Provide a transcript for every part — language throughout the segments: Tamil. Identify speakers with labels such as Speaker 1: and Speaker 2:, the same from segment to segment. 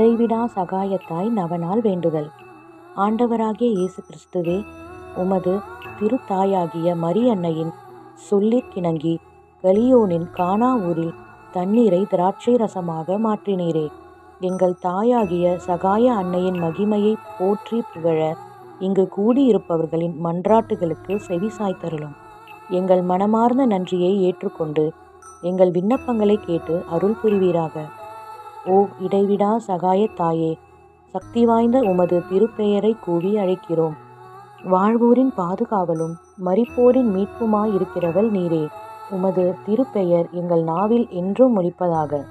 Speaker 1: இடைவிடா சகாயத்தாய் நவனால் வேண்டுதல். ஆண்டவராகிய இயேசு கிறிஸ்துவே உமது திருத்தாயாகிய மரியன்னையின் சொல்லிற்கிணங்கி கலியோனின் கானா ஊரில் தண்ணீரை திராட்சை ரசமாக மாற்றினீரே. எங்கள் தாயாகிய சகாய அன்னையின் மகிமையை போற்றி புகழ இங்கு கூடியிருப்பவர்களின் மன்றாட்டுகளுக்கு செவி சாய்த்தருளும். எங்கள் மனமார்ந்த நன்றியை ஏற்றுக்கொண்டு எங்கள் விண்ணப்பங்களை கேட்டு அருள் புரிவீராக. ஓ இடைவிடா சகாய தாயே சக்தி வாய்ந்த உமது திருப்பெயரை கூவி அழைக்கிறோம். வாழ்வோரின் பாதுகாவலும் மறிப்போரின் மீட்புமாயிருக்கிறவள் நீரே உமது திருப்பெயர் எங்கள் நாவில் என்றும் முடிப்பதாக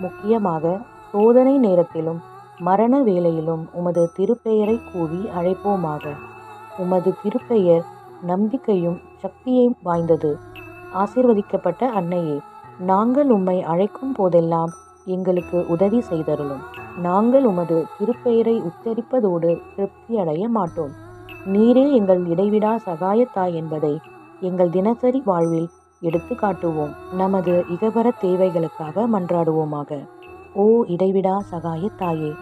Speaker 1: முக்கியமாக சோதனை நேரத்திலும் மரண வேளையிலும் உமது திருப்பெயரை கூவி அழைப்போமாக. உமது திருப்பெயர் நம்பிக்கையும் சக்தியையும் வாய்ந்தது. ஆசிர்வதிக்கப்பட்ட அன்னையே நாங்கள் உம்மை அழைக்கும் போதெல்லாம் எங்களுக்கு உதவி செய்தருளும். நாங்கள் உமது திருப்பெயரை உச்சரிப்பதோடு திருப்தி அடைய மாட்டோம். நீரே எங்கள் இடைவிடா சகாயத்தாய் என்பதை எங்கள் தினசரி வாழ்வில் எடுத்து காட்டுவோம். நமது இகபர தேவைகளுக்காக மன்றாடுவோமாக. ஓ இடைவிடா சகாயத்தாயே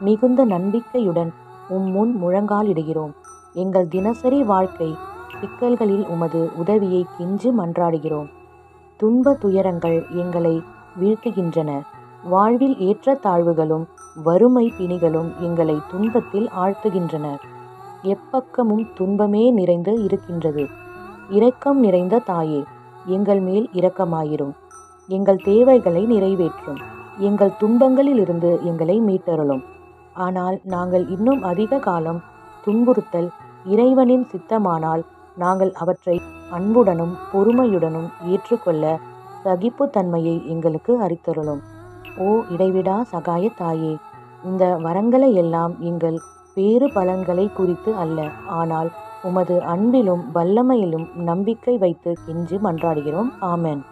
Speaker 1: மிகுந்த நம்பிக்கையுடன் உம் முன் முழங்காலிடுகிறோம். எங்கள் தினசரி வாழ்க்கை சிக்கல்களில் உமது உதவியை கெஞ்சு மன்றாடுகிறோம். துன்ப துயரங்கள் எங்களை வீழ்த்துகின்றன. வாழ்வில் ஏற்ற தாழ்வுகளும் வறுமை பிணிகளும் எங்களை துன்பத்தில் ஆழ்த்துகின்றன எப்பக்கமும் துன்பமே நிறைந்து இருக்கின்றது. இரக்கம் நிறைந்த தாயே எங்கள் மேல் இரக்கமாயிரும். எங்கள் தேவைகளை நிறைவேற்றும். எங்கள் துன்பங்களிலிருந்து எங்களை மீட்டருளும். ஆனால் நாங்கள் இன்னும் அதிக காலம் துன்புறுத்தல் இறைவனின் சித்தமானால் நாங்கள் அவற்றை அன்புடனும் பொறுமையுடனும் ஏற்றுக்கொள்ள சகிப்புத்தன்மையை எங்களுக்கு அறித்தருளும் ஓ இடைவிடா சகாய தாயே. இந்த வரங்களை எல்லாம் எங்கள் வேறு பலன்களை குறித்து அல்ல. ஆனால் உமது அன்பிலும் வல்லமையிலும் நம்பிக்கை வைத்து கெஞ்சி மன்றாடுகிறோம். ஆமேன்.